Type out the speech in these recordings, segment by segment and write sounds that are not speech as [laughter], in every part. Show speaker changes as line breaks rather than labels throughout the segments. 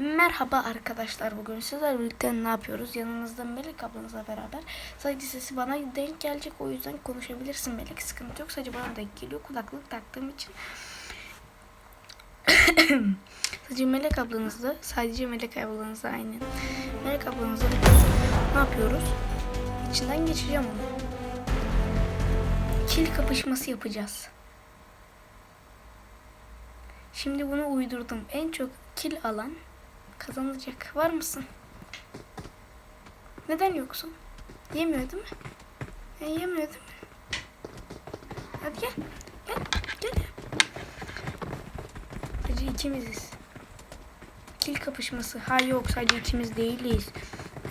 Merhaba arkadaşlar bugün sizlerle birlikte ne yapıyoruz? Yanınızda Melek ablanızla beraber. Sadece sesi bana denk gelecek o yüzden konuşabilirsin Melek sıkıntı yok. Sadece bana denk geliyor kulaklık taktığım için. [coughs] sadece Melek ablanızla sadece Melek ablanızla aynı. Melek ablanızla ne yapıyoruz? İçinden geçeceğim onu. Kil kapışması yapacağız. Şimdi bunu uydurdum. En çok kil alan kazanacak. Var mısın? Neden yoksun? Yemiyor değil mi? E, yemiyor değil mi? Hadi gel. Gel. Gel. Sadece ikimiziz. Kil kapışması. Ha yok sadece ikimiz değiliz.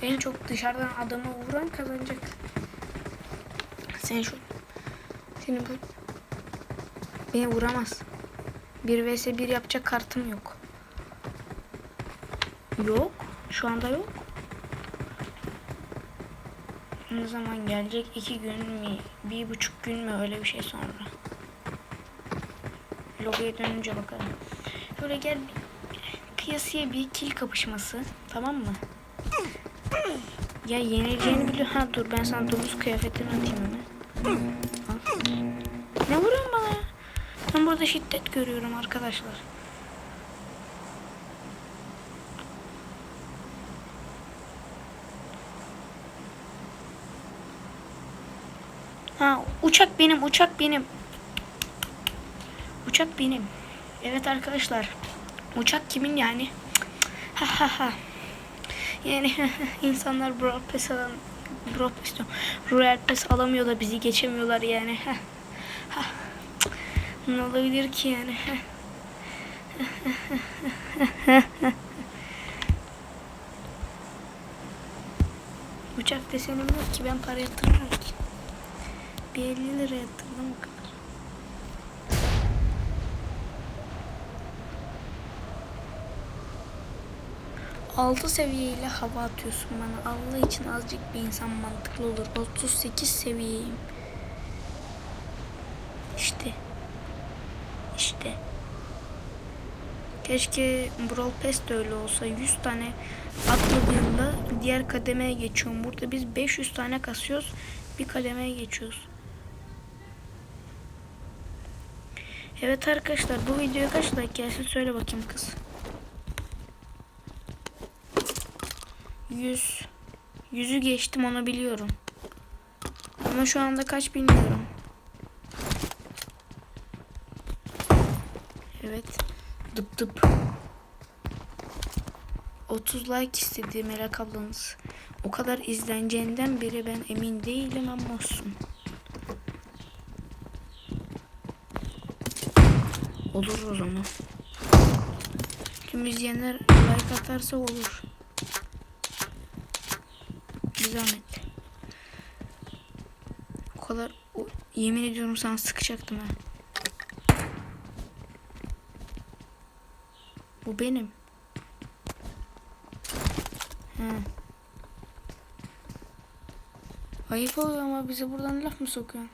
En çok dışarıdan adamı vuran kazanacak. Sen şu seni bu beni vuramaz. 1 vs 1 yapacak kartım yok. Yok. Şu anda yok. Ne zaman gelecek? iki gün mü? Bir buçuk gün mü? Öyle bir şey sonra. Logoya dönünce bakalım. Şöyle gel kıyasıya bir kil kapışması. Tamam mı? Ya yenileceğini biliyor. Ha dur ben sana domuz kıyafetini atayım hemen. Ne vuruyorsun bana? Ben burada şiddet görüyorum arkadaşlar. Ha uçak benim, uçak benim. Uçak benim. Evet arkadaşlar. Uçak kimin yani? Ha ha ha. Yani [laughs] insanlar Brawl Pass alan Brawl Pass diyorum. Royal Pass alamıyor da bizi geçemiyorlar yani. Ha. Ha. Ne olabilir ki yani? Uçak desenim yok ki ben para yatırmam ki. Bir 50 lira yatırdım. Altı seviyeyle hava atıyorsun bana. Allah için azıcık bir insan mantıklı olur. 38 seviyeyim. İşte. İşte. Keşke Brawl Pass de öyle olsa. 100 tane atladığımda diğer kademeye geçiyorum. Burada biz 500 tane kasıyoruz. Bir kademeye geçiyoruz. Evet arkadaşlar bu videoya kaç like gelsin söyle bakayım kız. 100 100'ü geçtim onu biliyorum. Ama şu anda kaç bilmiyorum. Evet. Dıp dıp. 30 like istedi Merak ablanız. O kadar izleneceğinden beri ben emin değilim ama olsun. Olur o zaman. Tüm izleyenler like atarsa olur. Bir zahmet. O kadar o, yemin ediyorum sana sıkacaktım ha. Bu benim. He. Ayıp oluyor ama bize buradan laf mı sokuyorsun?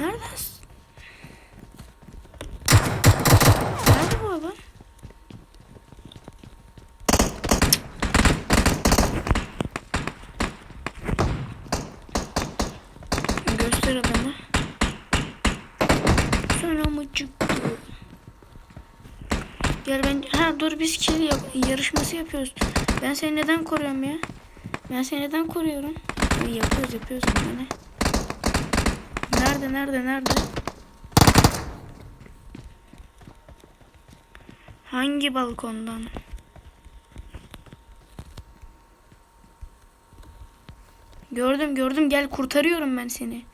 Nereden? s- Nerede bu adam? Göster adamı. Sonra mı çıktı? Gel ben... Ha dur biz kill yap- yarışması yapıyoruz. Ben seni neden koruyorum ya? Ben seni neden koruyorum? Yapıyoruz yapıyoruz yani. Nerede nerede nerede? Hangi balkondan? Gördüm gördüm gel kurtarıyorum ben seni.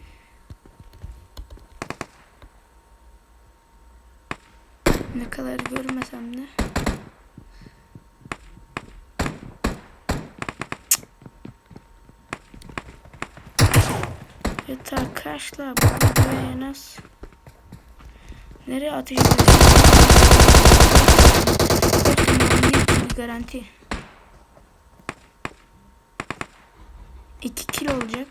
Evet arkadaşlar bu nasıl Nereye ateş ediyorsun? garanti. 2 kilo olacak.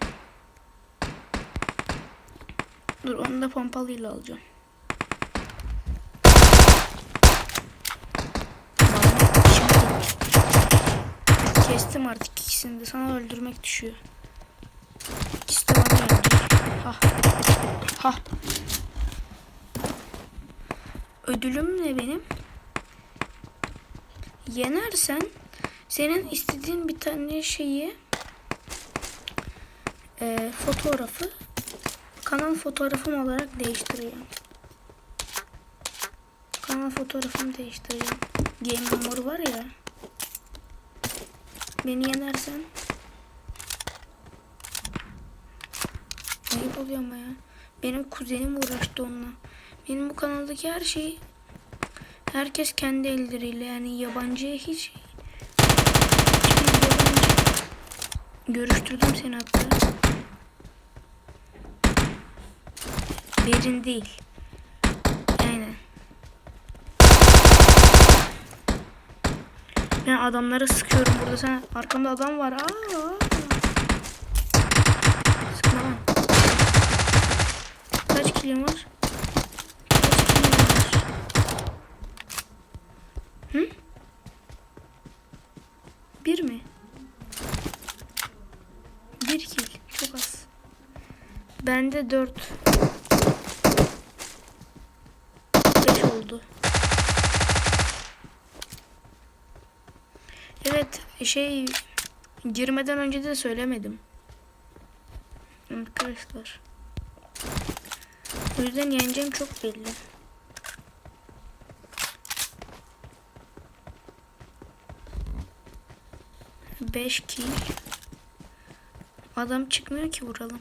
Dur onu da pompalıyla alacağım. Kestim artık ikisini de sana öldürmek düşüyor. Ha. Ha. Ödülüm ne benim? Yenersen senin istediğin bir tane şeyi e, fotoğrafı kanal fotoğrafım olarak değiştireceğim. Kanal fotoğrafımı değiştireceğim. Game Memory var ya. Beni yenersen Ayıp oluyor ama ya. Benim kuzenim uğraştı onunla. Benim bu kanaldaki her şey herkes kendi elleriyle yani yabancıya hiç görüştürdüm seni hatta. Derin değil. Aynen. Ben adamlara sıkıyorum burada. Sen arkamda adam var. Aa. Sıkma lan. Kaç kilim var? Hı? Bir mi? Bir kil. Çok az. Bende dört. Beş oldu. Evet şey girmeden önce de söylemedim. Arkadaşlar. O yüzden yeneceğim çok belli. Beş kill. Adam çıkmıyor ki vuralım.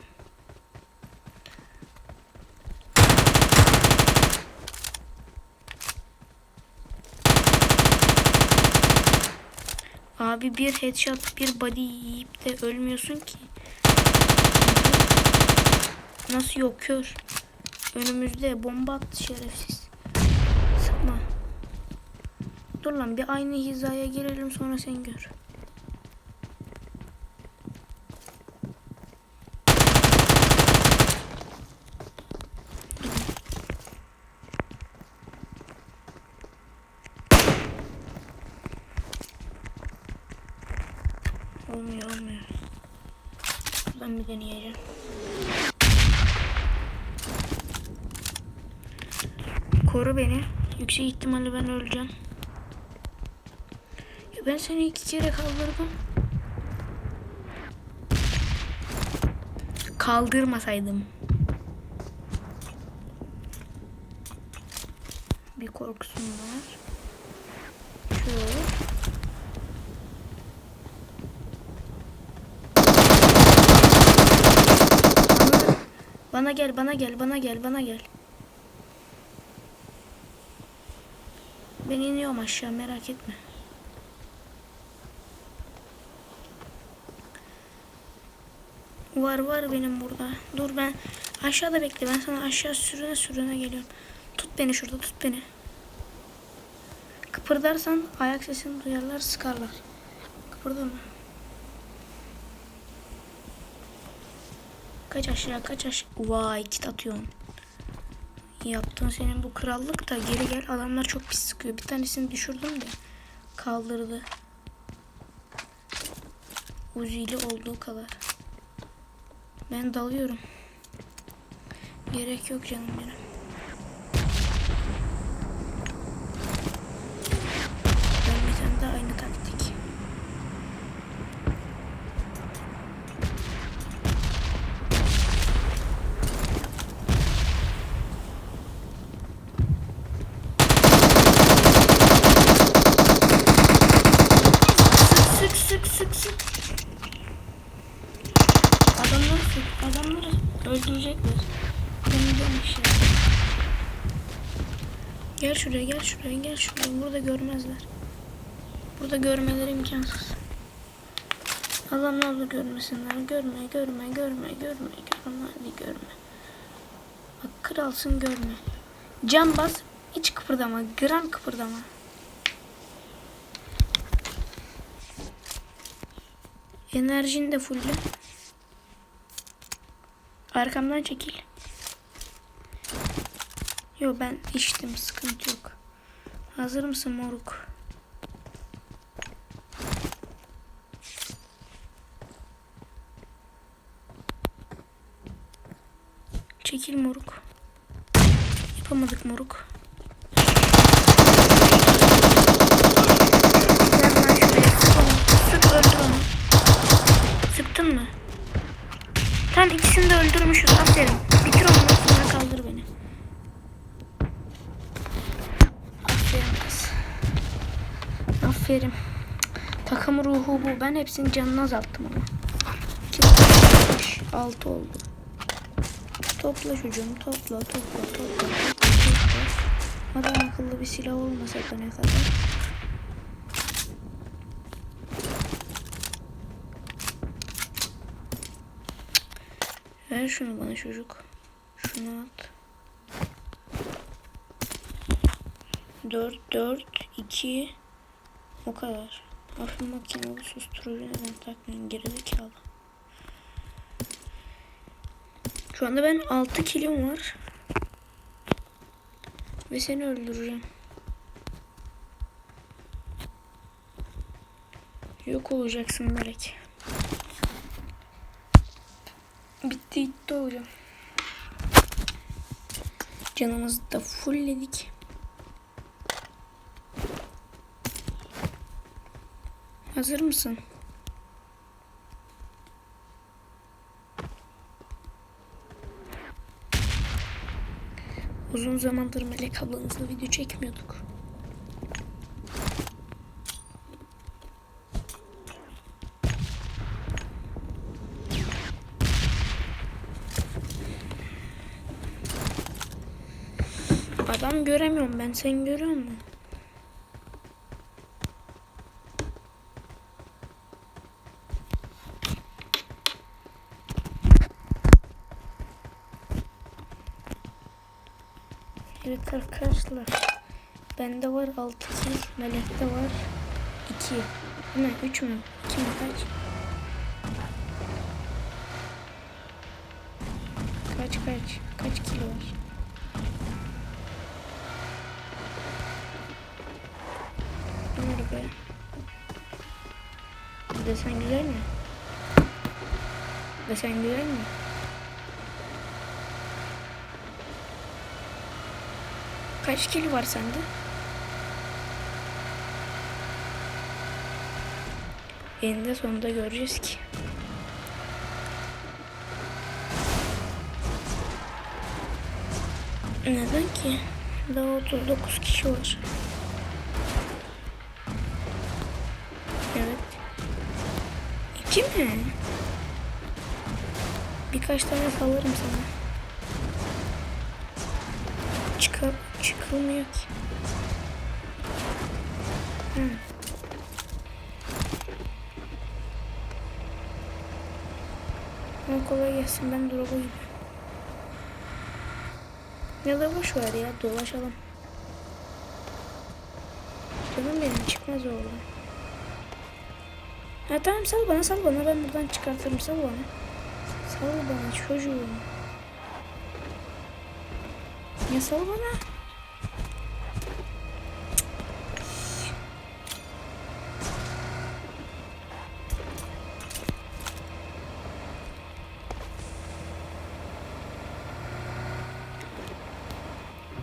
Abi bir headshot bir body yiyip de ölmüyorsun ki. Nasıl yok kör? Önümüzde bomba attı şerefsiz. Sıkma. Dur lan bir aynı hizaya girelim sonra sen gör. Olmuyor olmuyor. Ben bir deneyeceğim. Koru beni. Yüksek ihtimalle ben öleceğim. Ya ben seni iki kere kaldırdım. Kaldırmasaydım. Bir korkusun var. Şöyle. Bana gel, bana gel, bana gel, bana gel. Ben iniyorum aşağı merak etme. Var var benim burada. Dur ben aşağıda bekle. Ben sana aşağı sürüne sürüne geliyorum. Tut beni şurada tut beni. Kıpırdarsan ayak sesini duyarlar sıkarlar. Kıpırdama. Kaç aşağı kaç aşağı. Vay kit atıyorsun. Yaptığın senin bu krallık da geri gel. Adamlar çok pis sıkıyor. Bir tanesini düşürdüm de kaldırdı. Uzili olduğu kadar. Ben dalıyorum. Gerek yok canım benim. Ben bir tane daha aynı taktik. Sık sık sık sık. Adamları sık. Adamları öldürecekler. Deneyeceğim şey. Gel şuraya gel şuraya gel şuraya. Burada görmezler. Burada görmeleri imkansız. Adamlar da görmesinler. Görme görme görme görme görme hadi görme. Bak kralsın görme. Can bas hiç kıpırdama. Gram kıpırdama. Enerjin de fulle. Arkamdan çekil. Yo ben içtim sıkıntı yok. Hazır mısın moruk? Çekil moruk. Yapamadık moruk. Sık öldür onu. Sıktın mı? Tam ikisini de öldürmüşüz. Aferin. Aferin. Takım ruhu bu. Ben hepsinin canını azalttım ama. 6 oldu. Topla çocuğum topla topla topla topla topla. Adam akıllı bir silah olmasa da ne kadar. Ver şunu bana çocuk. Şunu at. 4 4 2 o kadar. Hafif makinalı susturucu neden takmayın gerizekalı. Şu anda ben 6 kilim var. Ve seni öldüreceğim. Yok olacaksın melek. Bitti gitti hocam. Canımızı da fullledik. Hazır mısın? Uzun zamandır Melek ablanızla video çekmiyorduk. Adam göremiyorum ben. Sen görüyor musun? Evet arkadaşlar. Bende var 6 kill. Melek'te var 2. Ne 3 mü? 2 mi kaç? Kaç kaç? Kaç kilo var? Ömer be. Desen güzel mi? Desen güzel mi? Kaç kilo var sende? Eninde sonunda göreceğiz ki. Neden ki? Daha 39 kişi var. Evet. İki mi? Birkaç tane sallarım sana. Çıkar, çıkılmıyor ki. Hı. Ama kolay gelsin ben drop'a gidiyorum. Ya da boş ver ya dolaşalım. Canım benim çıkmaz oradan. Ha tamam sal bana sal bana ben buradan çıkartırım sal bana. Sal bana çocuğum. Ya sal bana.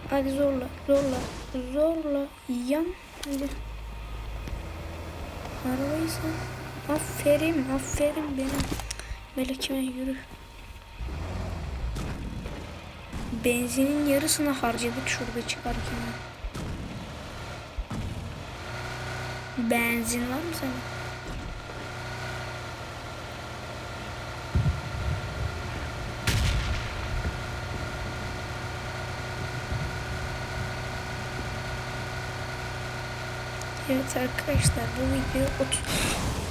Hadi zorla, zorla, zorla. Yan. Hadi. Arabayı sal. Aferin, aferin benim. Melekime yürü. Benzinin yarısını harcadık şurada çıkarken. Benzin var mı senin? Evet arkadaşlar bu video 30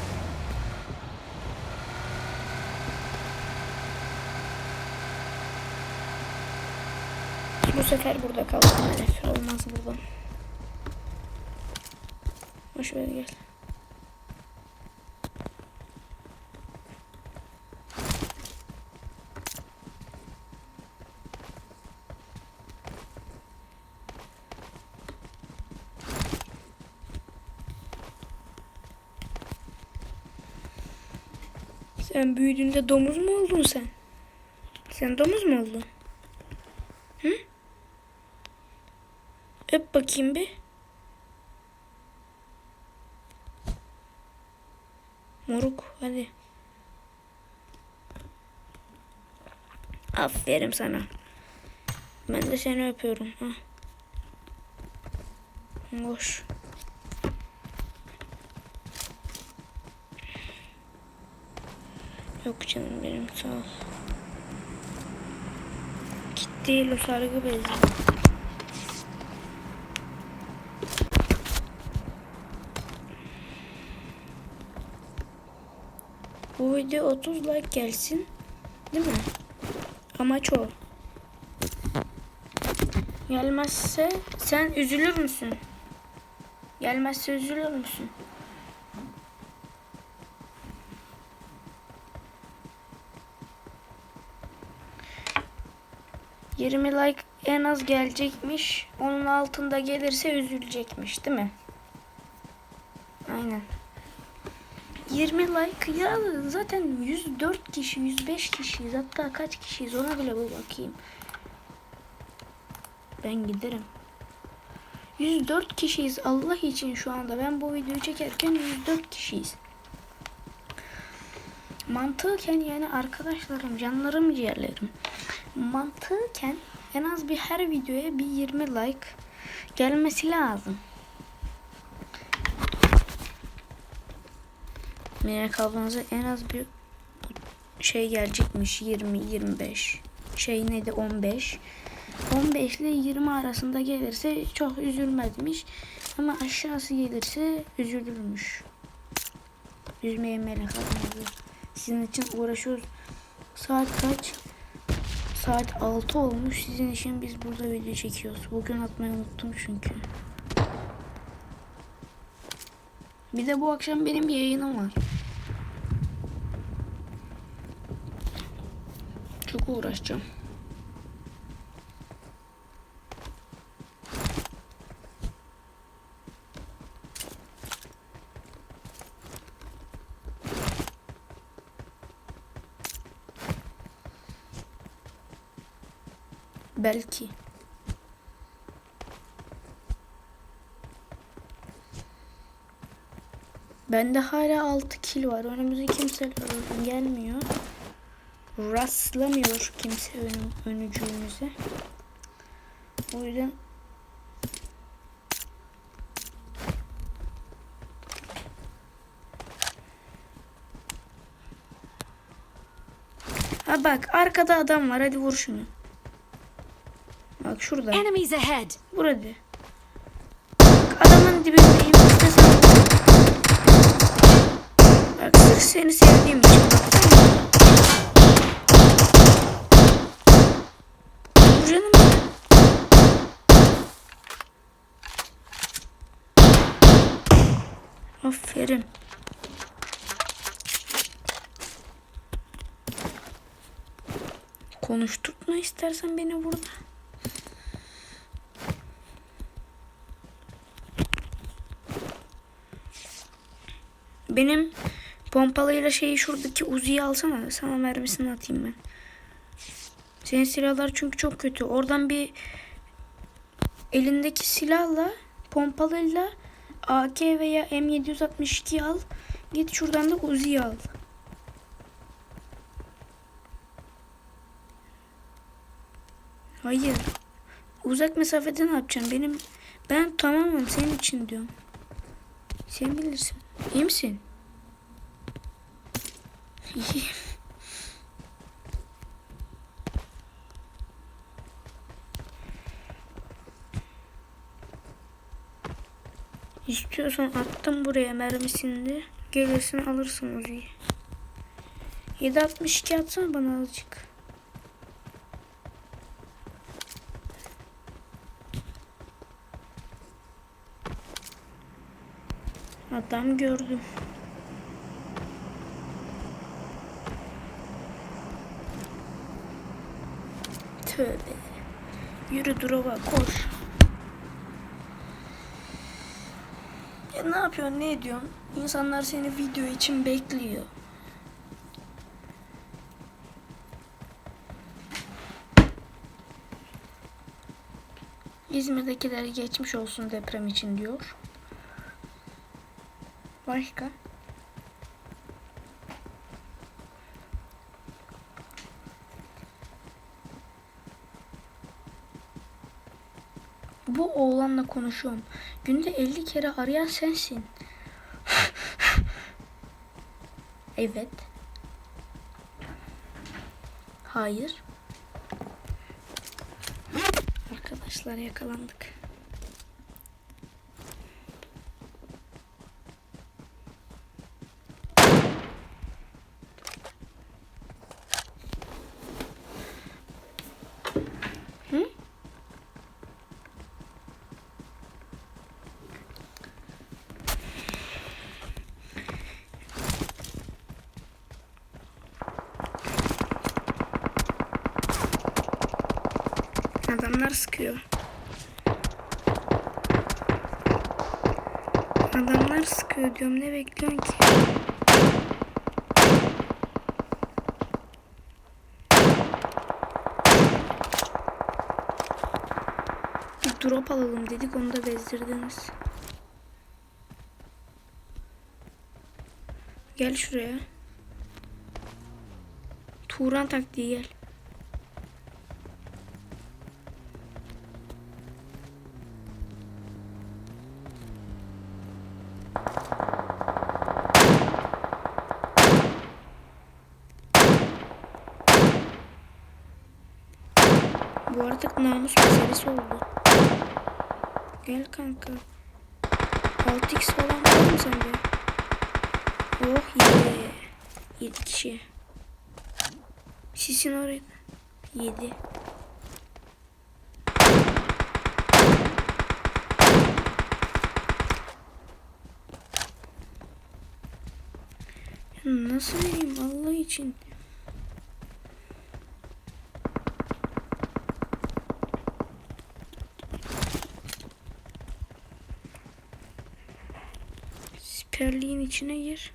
sefer burada kaldım. Evet, olmaz buradan. Boş ver gel. Sen büyüdüğünde domuz mu oldun sen? Sen domuz mu oldun? Öp bakayım bir. Moruk hadi. Aferin sana. Ben de seni öpüyorum. Ha. Hoş. Yok canım benim sağ ol. Kit değil o sargı Bu video 30 like gelsin. Değil mi? Amaç o. Gelmezse sen üzülür müsün? Gelmezse üzülür müsün? Yirmi like en az gelecekmiş. Onun altında gelirse üzülecekmiş, değil mi? Aynen. 20 like ya zaten 104 kişi 105 kişiyiz hatta kaç kişiyiz ona bile bir bakayım. Ben giderim. 104 kişiyiz Allah için şu anda ben bu videoyu çekerken 104 kişiyiz. Mantıken yani arkadaşlarım canlarım ciğerlerim. Mantıken en az bir her videoya bir 20 like gelmesi lazım. Melek ablanıza en az bir şey gelecekmiş 20 25 şey neydi 15 15 ile 20 arasında gelirse çok üzülmezmiş. Ama aşağısı gelirse üzülürmüş. Üzmeyin Melek ablanızı sizin için uğraşıyoruz. Saat kaç? Saat 6 olmuş. Sizin için biz burada video çekiyoruz. Bugün atmayı unuttum çünkü. Bir de bu akşam benim bir yayınım var Çok uğraşacağım. Belki. Bende hala 6 kil var. Önümüze kimse gelmiyor rastlamıyor kimse ön, önücüğümüze. O yüzden Ha bak arkada adam var hadi vur şunu. Bak şurada.
Enemies ahead.
Vur hadi. Bak adamın dibindeyim. Bak sırf seni sevdiğim için. Bak, tamam mı? Vur canım. Aferin. Konuşturtma istersen beni burada. Benim pompalıyla şeyi şuradaki Uzi'yi alsana. Sana mermisini atayım ben. Senin silahlar çünkü çok kötü. Oradan bir elindeki silahla pompalıyla AK veya M762 al. Git şuradan da Uzi'yi al. Hayır. Uzak mesafede ne yapacaksın? Benim ben tamamım senin için diyorum. Sen bilirsin. İyi misin? İyiyim. İstiyorsan attım buraya mermisini de. Gelirsin alırsın Uzi'yi. 7.62 atsana bana azıcık. Adam gördüm. Tövbe. Yürü durova koş. Ya ne yapıyorsun ne ediyorsun? İnsanlar seni video için bekliyor. İzmir'dekileri geçmiş olsun deprem için diyor. Başka? Bu oğlanla konuşuyorum. Günde 50 kere arayan sensin. evet. Hayır. Arkadaşlar yakalandık. Hı? Adamlar sıkıyor. Adamlar sıkıyor diyorum. Ne bekliyorsun ki? Bir drop alalım dedik onu da bezdirdiniz. Gel şuraya. Turan taktiği gel. Bu artık namus meselesi oldu. Gel kanka. 6x falan var mı sende? Oh ye. 7 kişi. Sisin oraya. 7. Nasıl vereyim Allah için? İçine gir.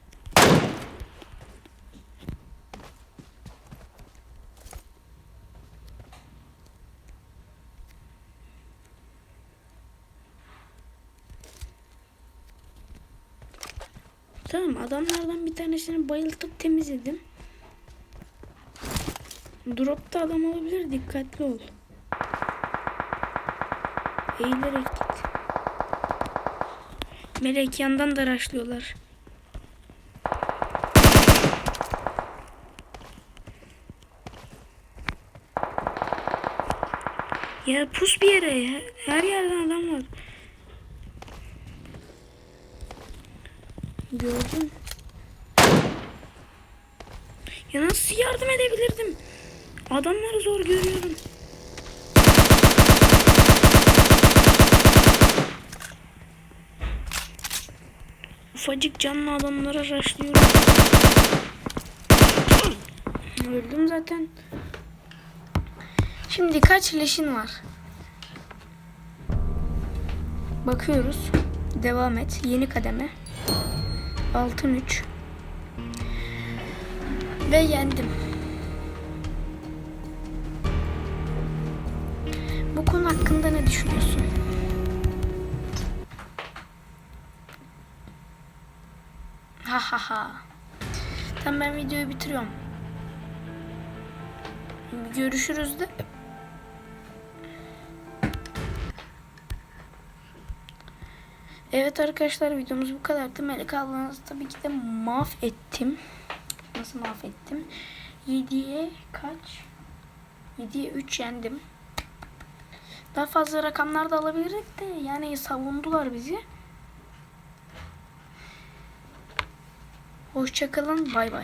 Tamam adamlardan bir tanesini bayıltıp temizledim. Dropta adam olabilir dikkatli ol. Eğilerek git. Melek yandan da raşlıyorlar. Ya pus bir yere ya. Her yerden adam var. Gördüm. Ya nasıl yardım edebilirdim? Adamları zor görüyorum. Ufacık canlı adamlara raşlıyorum. Öldüm zaten. Şimdi kaç leşin var? Bakıyoruz. Devam et. Yeni kademe. Altın 3. Ve yendim. Bu konu hakkında ne düşünüyorsun? Ha ha ha. Tamam ben videoyu bitiriyorum. Görüşürüz de. Evet arkadaşlar videomuz bu kadardı. Melek ablanızı tabii ki de mahvettim. Nasıl mahvettim? 7'ye kaç? 7'ye 3 yendim. Daha fazla rakamlar da alabilirdik de yani savundular bizi. Hoşçakalın. Bay bay.